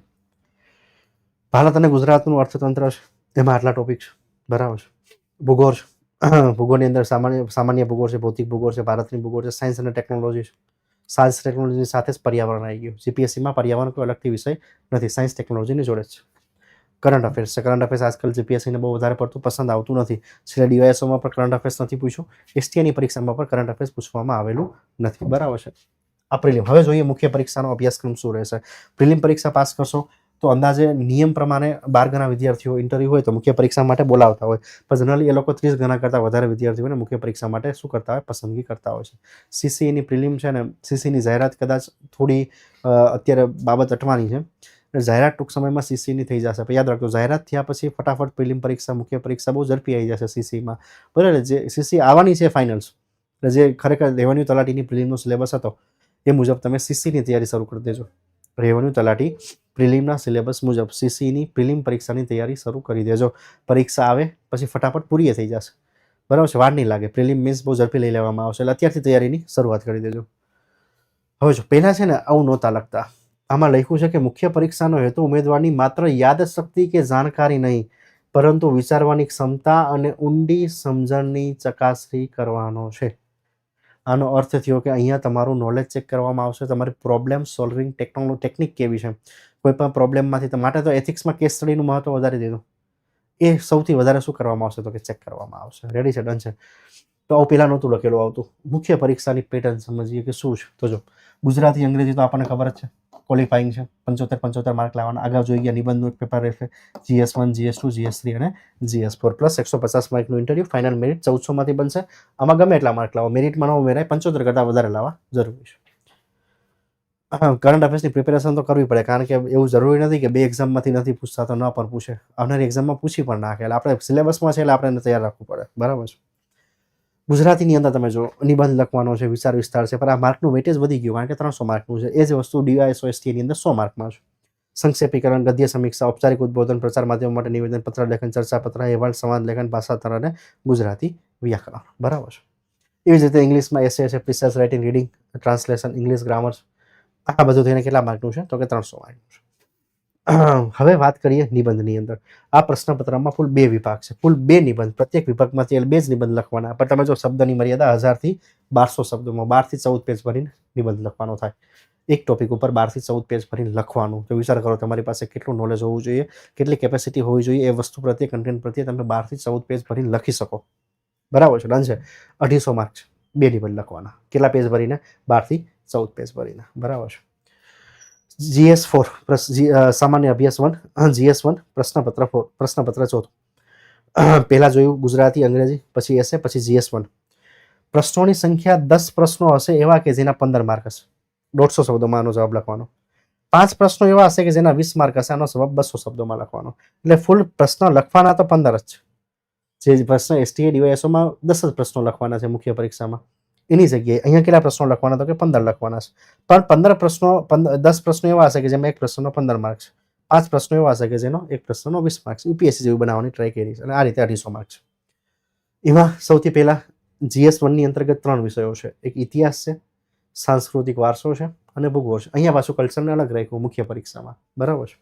ભારત અને ગુજરાતનું અર્થતંત્ર છે. એમાં આટલા ટોપિક છે. બરાબર છે. ભૂગોળ છે. ભૂગોળની અંદર સામાન્ય સામાન્ય ભૂગોળ છે, ભૌતિક ભૂગોળ છે, ભારતની ભૂગોળ છે સાયન્સ અને ટેકનોલોજી છે. સાયન્સ ટેકનોલોજીની સાથે જ પર્યાવરણ આવી ગયું. જીપીએસસીમાં પર્યાવરણ કોઈ અલગથી વિષય નથી. સાયન્સ ટેકનોલોજીની જોડે છે. કરંટ અફેર્સ છે. કરંટ અફેર્સ આજકાલ જીપીએસસીને બહુ વધારે પડતું પસંદ આવતું નથી. છેલ્લે ડીવાયએસઓમાં પણ કરંટ અફેર્સ નથી પૂછ્યું. એસટીઆઈની પરીક્ષામાં પણ કરંટ અફેર્સ પૂછવામાં આવેલું નથી. બરાબર છે. આ પ્રિલિમ. હવે જોઈએ મુખ્ય પરીક્ષાનો અભ્યાસક્રમ શું રહેશે. પ્રિલિમ પરીક્ષા પાસ કરશો તો અંદાજે નિયમ પ્રમાણે બાર ગણા વિદ્યાર્થીઓ ઇન્ટરવ્યૂ હોય તો મુખ્ય પરીક્ષા માટે બોલાવતા હોય. પણ જનરલી એ લોકો ત્રીસ ગણા કરતાં વધારે વિદ્યાર્થીઓને મુખ્ય પરીક્ષા માટે શું કરતા હોય? પસંદગી કરતા હોય છે. સીસીની પ્રિલિમ છે ને સીસીની જાહેરાત કદાચ થોડી અત્યારે બાબત અટવાની છે. જાહેરાત ટૂંક સમયમાં સીસીની થઈ જશે. યાદ રાખજો, જાહેરાત થયા પછી ફટાફટ પ્રિલિમ પરીક્ષા, મુખ્ય પરીક્ષા બહુ ઝડપી આવી જશે સીસીમાં બરાબર જે સીસી આવવાની છે ફાઇનલ્સ જે ખરેખર રેવન્યુ તલાટીની પ્રિલિમનો સિલેબસ હતો એ મુજબ તમે સીસીની તૈયારી શરૂ કરી દેજો. રેવન્યુ તલાટી પ્રિલિમના સિલેબસ મુજબ સીસીની પ્રિલિમ પરીક્ષાની તૈયારી શરૂ કરી દેજો. પરીક્ષા આવે, પછી ફટાફટ પૂરી થઈ જશે. બરાબર છે? વાર નહીં લાગે. પ્રિલિમ મીન્સ બહુ ઝડપી લઈ લેવામાં આવશે. એટલે અત્યારથી તૈયારીની શરૂઆત કરી દેજો. હવે જો, પહેલાં છે ને, આવું નહોતા લખતા. આમાં લખ્યું છે કે મુખ્ય પરીક્ષાનો હેતુ ઉમેદવારની માત્ર યાદશક્તિ કે જાણકારી નહીં, પરંતુ વિચારવાની ક્ષમતા અને ઊંડી સમજણની ચકાસણી કરવાનો છે. આનો અર્થ થયો કે અહીંયા તમારું નોલેજ ચેક કરવામાં આવશે, તમારી પ્રોબ્લેમ સોલ્વિંગ ટેકનોલો ટેકનિક કેવી છે? કોઈ પણ પ્રોબ્લેમમાંથી માટે તો એથિક્સમાં કેસ સ્ટડીનું મહત્વ વધારી દીધું. એ સૌથી વધારે શું કરવામાં આવશે તો કે ચેક કરવામાં આવશે. રેડી છે? ડન છે? તો આવું પહેલાં નહોતું લખેલું આવતું. મુખ્ય પરીક્ષાની પેટર્ન સમજીએ કે શું છે? તો જો, ગુજરાતી અંગ્રેજી તો આપણને ખબર જ છે. ક્વોલિફાઈંગ છે. પંચોતેર પંચોતેર માર્ક લાવવાના. અગાઉ જોઈ ગયા, નિબંધનું એક પેપર રહેશે. GS one GS two GS three અને જીએસ ફોર પ્લસ એકસો પચાસ માર્કનું ઇન્ટરવ્યૂ ફાઇનલ મેરિટ ચૌદસોમાંથી બનશે. આમાં ગમે એટલા માર્ક લાવો. મેરિટમાં ન ઉમેરાય, પંચોતેર કરતાં વધારે લાવવા જરૂરી છે. કરંટ અફેર્સની પ્રિપેરેશન તો કરવી પડે, કારણ કે એવું જરૂરી નથી કે બે એક્ઝામમાંથી નથી પૂછતા તો ન પણ પૂછે. આવનારી એક્ઝામમાં પૂછી પણ નાખે. એટલે આપણે સિલેબસમાં છે એટલે આપણે તૈયાર રાખવું પડે. બરાબર છે? ગુજરાતીની અંદર તમે જો નિબંધ લખવાનો છે, વિચાર વિસ્તાર છે, પણ આ માર્કનું વેટેજ વધી ગયું કારણ કે ત્રણસો માર્કનું છે. એ જ વસ્તુ ડીવાયસો એસટીની અંદર સો માર્કમાં છે. સંક્ષેપીકરણ, ગદ્ય સમીક્ષા, ઔપચારિક ઉદ્બોધન, પ્રચાર માધ્યમો માટે નિવેદન પત્ર, લેખન, ચર્ચા પત્ર, અહેવાલ, સંવાદ, લેખન ભાષાંતર અને ગુજરાતી વ્યાકરણ. બરાબર છે. એવી જ રીતે ઇંગ્લિશમાં એસે છે precise writing, reading, translation, English grammar આ બધું થઈને કેટલા માર્કનું છે? તો કે ત્રણસો માર્કનું છે. હવે વાત કરીએ નિબંધની અંદર. આ પ્રશ્નપત્રમાં કુલ બે વિભાગ છે. કુલ બે નિબંધ. પ્રત્યેક વિભાગમાંથી એટલે બે જ નિબંધ લખવાના. પણ તમે જો શબ્દની મર્યાદા હજારથી બારસો શબ્દોમાં, બારથી ચૌદ પેજ ભરીને નિબંધ લખવાનો થાય. એક ટોપિક ઉપર બારથી ચૌદ પેજ ભરીને લખવાનું. તો વિચાર કરો તમારી પાસે કેટલું નોલેજ હોવું જોઈએ, કેટલી કેપેસિટી હોવી જોઈએ એ વસ્તુ પ્રત્યે કન્ટેન્ટ પ્રત્યે તમે બારથી ચૌદ પેજ ભરીને લખી શકો. બરાબર છે? ડન છે? અઢીસો માર્ક બે નિબંધ લખવાના. કેટલા પેજ ભરીને? બારથી ચૌદ પેજ ભરીને. બરાબર છે? જીએસ ફોર સામાન્ય અભ્યાસ વન જીએસ વન પ્રશ્નપત્ર ફોર પ્રશ્નપત્ર ચોથું. પહેલાં જોયું ગુજરાતી, અંગ્રેજી, પછી એસે પછી જીએસ વન પ્રશ્નોની સંખ્યા દસ પ્રશ્નો હશે એવા કે જેના પંદર માર્ક હશે? દોઢસો શબ્દોમાં આનો જવાબ લખવાનો. પાંચ પ્રશ્નો એવા હશે કે જેના વીસ માર્ક હશે, આનો જવાબ બસો શબ્દોમાં લખવાનો. એટલે ફૂલ પ્રશ્ન લખવાના તો પંદર જ છે. જે પ્રશ્ન એસટીએ ડીવાયએસઓમાં દસ જ પ્રશ્નો લખવાના છે મુખ્ય પરીક્ષામાં. એની જગ્યાએ અહીંયા કેટલા પ્રશ્નો લખવાના? તો કે પંદર લખવાના છે. પણ પંદર પ્રશ્નો દસ પ્રશ્નો એવા હશે કે જેમાં એક પ્રશ્નનો પંદર માર્ક છે. પાંચ પ્રશ્નો એવા હશે કે જેનો એક પ્રશ્નનો વીસ માર્ક છે. યુપીએસસી જેવી બનાવવાની ટ્રાય કરી છે. અને આ રીતે અઢીસો માર્ક છે. એમાં સૌથી પહેલાં જીએસ વનની અંતર્ગત ત્રણ વિષયો છે. એક ઇતિહાસ છે, સાંસ્કૃતિક વારસો છે અને ભૂગોળ છે. અહીંયા પાછું કલ્ચરને અલગ રાખ્યું મુખ્ય પરીક્ષામાં. બરાબર છે?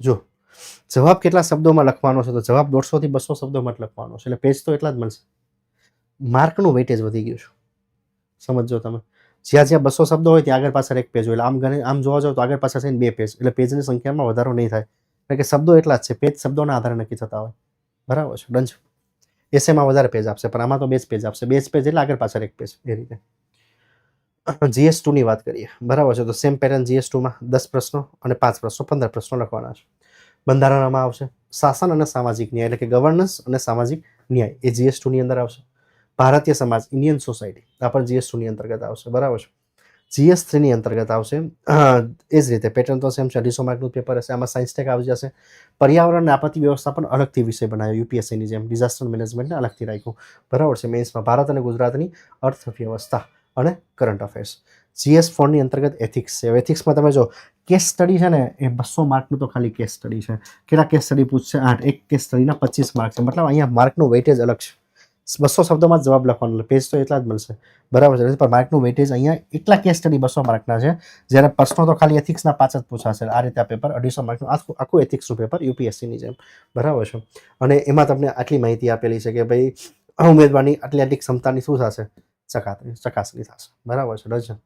જો, જવાબ કેટલા શબ્દોમાં લખવાનો છે? તો જવાબ દોઢસોથી બસો શબ્દોમાં જ લખવાનો છે. એટલે પેજ તો એટલા જ મળશે. માર્કનું વેટેજ વધી ગયું છે. સમજો તમે. જ્યાં જ્યાં બસો શબ્દો હોય, ત્યાં આગળ પાછળ એક પેજ હોય. એટલે આમ ગણે, આમ જોવા જાવ તો આગળ પાછળ થઈને બે પેજ એટલે પેજની સંખ્યામાં વધારો નહીં થાય. એટલે કે શબ્દો એટલા જ છે. પેજ શબ્દોના આધારે નક્કી થતા હોય. બરાબર છે. ડન છે. એસેમાં વધારે પેજ આપશે, પણ આમાં તો બે જ પેજ આપશે. બે જ પેજ એટલે આગળ પાછળ એક પેજ એ રીતે. જીએસ ટુની વાત કરીએ. બરાબર છે? તો સેમ પેટર્ન જીએસ ટુમાં દસ પ્રશ્નો અને પાંચ પ્રશ્નો, પંદર પ્રશ્નો લખવાના છે. બંધારણમાં આવશે શાસન અને સામાજિક ન્યાય, એટલે કે ગવર્નન્સ અને સામાજિક ન્યાય એ જીએસ ટુની અંદર આવશે. ભારતીય સમાજ ઇન્ડિયન સોસાયટી આ પણ જીએસ ટુની અંતર્ગત આવશે. બરાબર છે? જીએસ થ્રીની અંતર્ગત આવશે. એ જ રીતે પેટર્ન તો સેમ છે. અઢીસો માર્કનું પેપર હશે. આમાં સાયન્સ ટેક આવી જશે. પર્યાવરણ અને આપત્તિ વ્યવસ્થાપન અલગથી વિષય બનાવ્યો, યુપીએસસીની જેમ. ડિઝાસ્ટર મેનેજમેન્ટને અલગથી રાખ્યું. બરાબર છે? મેન્સમાં ભારત અને ગુજરાતની અર્થવ્યવસ્થા. અને કરંટ અફેર્સ જીએસ ફોરની અંતર્ગત એથિક્સ છે. એથિક્સમાં તમે જો કેસ સ્ટડી છે ને, એ બસો માર્કનું તો ખાલી કેસ સ્ટડી છે. કેટલા કેસ સ્ટડી પૂછશે? આઠ. એક કેસ સ્ટડીના પચીસ માર્ક છે. મતલબ અહીંયા માર્કનું વેટેજ અલગ છે. બસો શબ્દોમાં જવાબ લખવાનો પેજ તો એટલા જ મળશે. બરાબર છે. પણ માર્કનું વેટેજ અહીંયા એટલા કેસ સ્ટડી બસો માર્કના છે જ્યારે પ્રશ્નો તો ખાલી એથિક્સના પાંચ જ પૂછાશે. આ રીતે આ પેપર અઢીસો માર્કનું, આખું આખું એથિક્સનું પેપર યુપીએસસીની જેમ. બરાબર છે. અને એમાં તમને આટલી માહિતી આપેલી છે કે ભાઈ ઉમેદવારની આટલી આટલી ક્ષમતાની શું થશે? ચકાસણી ચકાસણી થશે. બરાબર છે ડઝન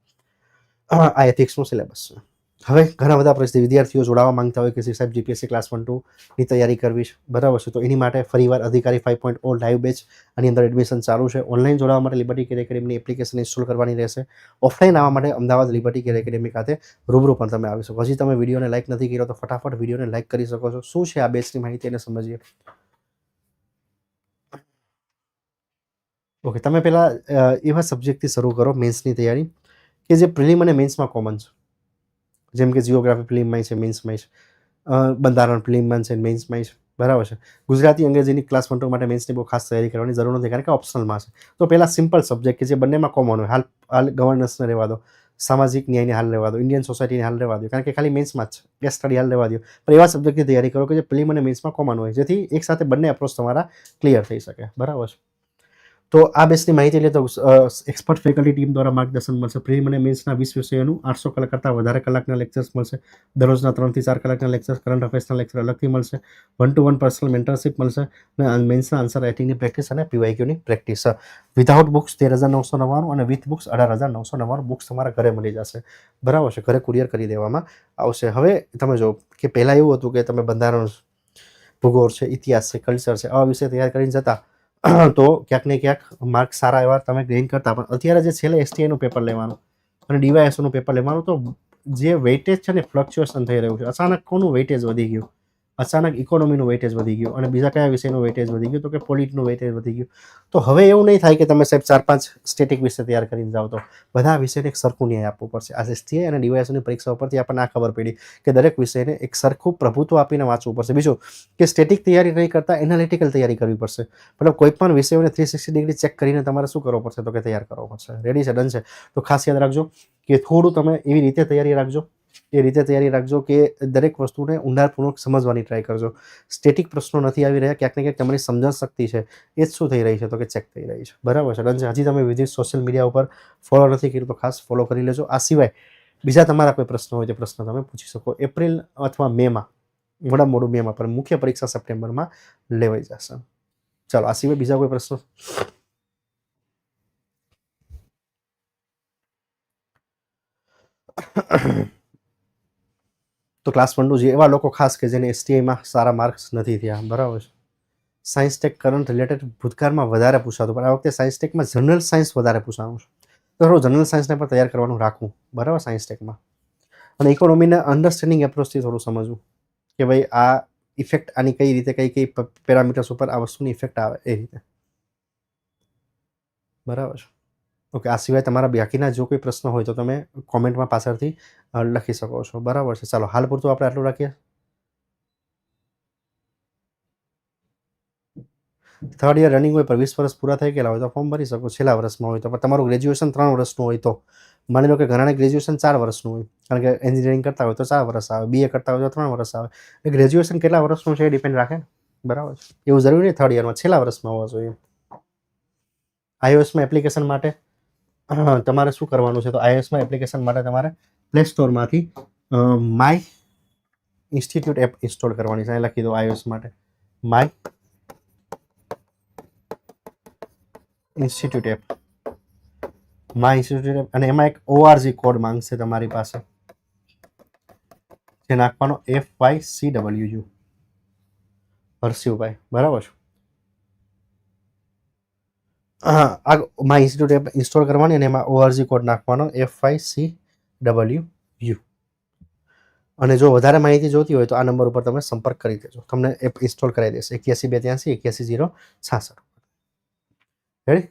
આ એથિક્સનું સિલેબસ છે? હવે ઘણા બધા પ્રશ્ન, વિદ્યાર્થીઓ જોડાવા માંગતા હોય કે સી સાહેબ જીપીએસસી ક્લાસ વન ટુની તૈયારી કરવી છે. બરાબર છે, તો એની માટે ફરીવાર અધિકારી five point O live batch આની અંદર એડમિશન ચાલુ છે. ઓનલાઈન જોડાવા માટે લિબર્ટી કેર એકેડેમીની એપ્લિકેશન ઇન્સ્ટોલ કરવાની રહેશે. ઓફલાઈન આવવા માટે અમદાવાદ લિબર્ટી કેર એકેડેમી ખાતે રૂબરૂ પણ તમે આવી શકો હજી તમે વિડીયોને લાઇક નથી કર્યો તો ફટાફટ વિડીયોને લાઇક કરી શકો છો. શું છે આ બેચની માહિતી એને સમજીએ? ઓકે તમે પહેલાં એવા સબ્જેક્ટથી શરૂ કરો મેન્સની તૈયારી, કે જે પ્રિલિમ અને મેન્સમાં કોમન છે. જેમ કે જીઓગ્રાફી પ્રિલિમમાં છે મેન્સમાં છે બંધારણ પ્રિલિમમાં છે મેન્સમાં છે, બરાબર છે? ગુજરાતી, અંગ્રેજીની ક્લાસ વન ટુ માટે મેન્સની બહુ ખાસ તૈયારી કરવાની જરૂર નથી, કારણ કે ઓપ્શનલમાં છે. તો પહેલાં સિમ્પલ સબ્જેક્ટ કે જે બંનેમાં કોમન હોય, હાલ હાલ ગવર્નન્સને રહેવા દો, સામાજિક ન્યાયને હાલ રહેવા દો ઇન્ડિયન સોસાયટીને હાલ રહેવા દો, કારણ કે ખાલી મેન્સમાં જ કેસ સ્ટડી હાલ રહેવા દો. પણ એવા સબ્જેક્ટની તૈયારી કરો કે જે પ્રિલિમ અને મેન્સમાં કોમન હોય, જેથી એક સાથે બંને અપ્રોચ તમારા ક્લિયર થઈ શકે, બરાબર છે? તો આ બેસની માહિતી લે તો એક્સપર્ટ ફેકલ્ટી ટીમ દ્વારા માર્ગદર્શન મળશે. પ્રિલિમ અને મેન્સના વીસ વિષયોનું આઠસો કલાક કરતાં વધારે કલાકના લેક્ચર્સ મળશે. દરરોજના ત્રણથી ચાર કલાકના લેક્ચર્સ કરંટ અફેર્સના લેક્ચર અલગથી મળશે. One to one personal mentorship મળશે અને મેન્સના આન્સર રાઇટિંગની પ્રેક્ટિસ અને પીવાયક્યુની પ્રેક્ટિસ વિધાઉટ બુક્સ તેર હજાર નવસો નવ્વાણું અને વિથ બુક્સ અઢાર હજાર નવસો નવ્વાણું બુક્સ તમારા ઘરે મળી જશે. બરાબર છે, ઘરે કુરિયર કરી દેવામાં આવશે. હવે તમે જો કે પહેલાં એવું હતું કે તમે બંધારણ ભૂગોળ છે, ઇતિહાસ છે કલ્ચર છે, આવા વિષય તૈયાર કરીને જતા તો ક્યાંક ને ક્યાંક માર્ક સારા એવા તમે ગેઇન કરતા, પણ અત્યારે જે છેલ્લે એસટીઆઈનું પેપર લેવાનું અને ડીવાયએસઓનું પેપર લેવાનું, તો જે વેઇટેજ છે ને ફ્લક્ચ્યુએશન થઈ રહ્યું છે, અચાનક કોનું વેઇટેજ વધી ગયું? અચાનક ઇકોનોમીનું વેઇટેજ વધી ગયું અને બીજા કયા વિષયનું વેઇટેજ વધી ગયું? તો કે પોલિટનું વેઇટેજ વધી ગયું. તો હવે એવું નહીં થાય કે તમે સાહેબ ચાર પાંચ સ્ટેટિક વિષય તૈયાર કરીને જાઓ તો. બધા વિષયને એક સરખું ન્યાય આપવું પડશે. આ એસટીઆઈ અને ડીવાયએસની પરીક્ષા ઉપરથી આપણને આ ખબર પડી કે દરેક વિષયને એક સરખું પ્રભુત્વ આપીને વાંચવું પડશે. બીજું કે સ્ટેટિક તૈયારી નહીં કરતા એનાલિટિકલ તૈયારી કરવી પડશે. મતલબ કોઈ પણ વિષયોને થ્રી સિક્સટી ડિગ્રી ચેક કરીને તમારે શું કરવો પડશે? તો કે તૈયાર કરવો પડશે. રેડી છે? ડન છે? તો ખાસ યાદ રાખજો કે થોડું તમે એવી રીતે તૈયારી રાખજો એ રીતે તૈયારી રાખજો કે દરેક વસ્તુને ઊંડાણપૂર્વક સમજવાની ટ્રાય કરજો. સ્ટેટિક પ્રશ્નો નથી આવી રહ્યા, ક્યાંક ને ક્યાંક તમારી સમજણ શક્તિ છે. એ જ શું થઈ રહી છે તો કે ચેક થઈ રહી છે. બરાબર છે અને હજી તમે વિવિધ સોશિયલ મીડિયા ઉપર ફોલો નથી કર્યું તો ખાસ ફોલો કરી લેજો. આ સિવાય બીજા તમારા કોઈ પ્રશ્ન હોય તે પ્રશ્ન તમે પૂછી શકો. એપ્રિલ અથવા મેમાં મોડા મોડું મેમાં પણ મુખ્ય પરીક્ષા સપ્ટેમ્બરમાં લેવાઈ જશે. ચાલો, આ સિવાય બીજા કોઈ પ્રશ્નો? તો ક્લાસ વન ટુ જે એવા લોકો ખાસ કે જેને એસટીઆઈમાં સારા માર્ક્સ નથી થયા, બરાબર છે. સાયન્સ ટેક કરંટ રિલેટેડ ભૂતકાળમાં વધારે પૂછાતું, પણ આ વખતે સાયન્સ ટેકમાં જનરલ સાયન્સ વધારે પૂછવાનું છે. તો થોડું જનરલ સાયન્સને પણ તૈયાર કરવાનું રાખવું, બરાબર સાયન્સ ટેકમાં અને ઇકોનોમીના અન્ડરસ્ટેન્ડિંગ એપ્રોચથી થોડું સમજવું, કે ભાઈ આ ઇફેક્ટ આની કઈ રીતે, કઈ કઈ પેરામીટર્સ ઉપર આ વસ્તુની ઇફેક્ટ આવે એ રીતે. બરાબર છે. ઓકે આ સિવાય તમારા બાકીના જો કોઈ પ્રશ્ન હોય તો તમે કોમેન્ટમાં પાછળથી લખી શકો છો. બરાબર છે. ચાલો, હાલ પૂરતું આપણે આટલું રાખીએ. થર્ડ યર રનિંગ હોય પર વીસ વર્ષ પૂરા થઈ ગયેલા હોય તો ફોર્મ ભરી શકો, છેલ્લા વર્ષમાં હોય તો. પણ તમારું ગ્રેજ્યુએશન ત્રણ વર્ષનું હોય તો. માની લો કે ઘણાને ગ્રેજ્યુએશન ચાર વર્ષનું હોય. કારણ કે એન્જિનિયરિંગ કરતા હોય તો ચાર વર્ષ આવે. બીએ કરતા હોય તો ત્રણ વર્ષ આવે. એટલે ગ્રેજ્યુએશન કેટલા વર્ષનું છે એ ડિપેન્ડ રાખે? બરાબર એવું જરૂરી નહીં થર્ડ યરમાં છેલ્લા વર્ષમાં હોવા જોઈએ. આઈઓએસમાં એપ્લિકેશન માટે તમારે શું કરવાનું છે? તો આઈએસમાં એપ્લિકેશન માટે તમારે પ્લે સ્ટોરમાંથી માય ઇન્સ્ટિટ્યૂટ એપ ઇન્સ્ટોલ કરવાની છે. અહીં લખી દો આઈઓએસ માટે. My institute app my institute app અને એમાં એક ઓઆરજી કોડ માંગશે તમારી પાસે. જે નાખવાનો F Y C W U હર્ષિવભાઈ, બરાબર છે? આ માય ઇન્સ્ટિટ્યૂટ એપ ઇન્સ્ટોલ કરવાની અને એમાં ઓઆરજી કોડ નાખવાનો F Y C W U અને જો વધારે માહિતી જોતી હોય તો આ નંબર ઉપર તમે સંપર્ક કરી દેજો. તમને એપ ઇન્સ્ટોલ કરાવી દેશે. એક્યાસી બે ત્યાંસી એક્યાસી જીરો છાસઠ રેડી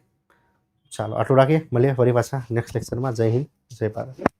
ચાલો, આટલું રાખીએ. મળીએ ફરી પાછા નેક્સ્ટ લેક્ચરમાં જય હિન્દ, જય ભારત.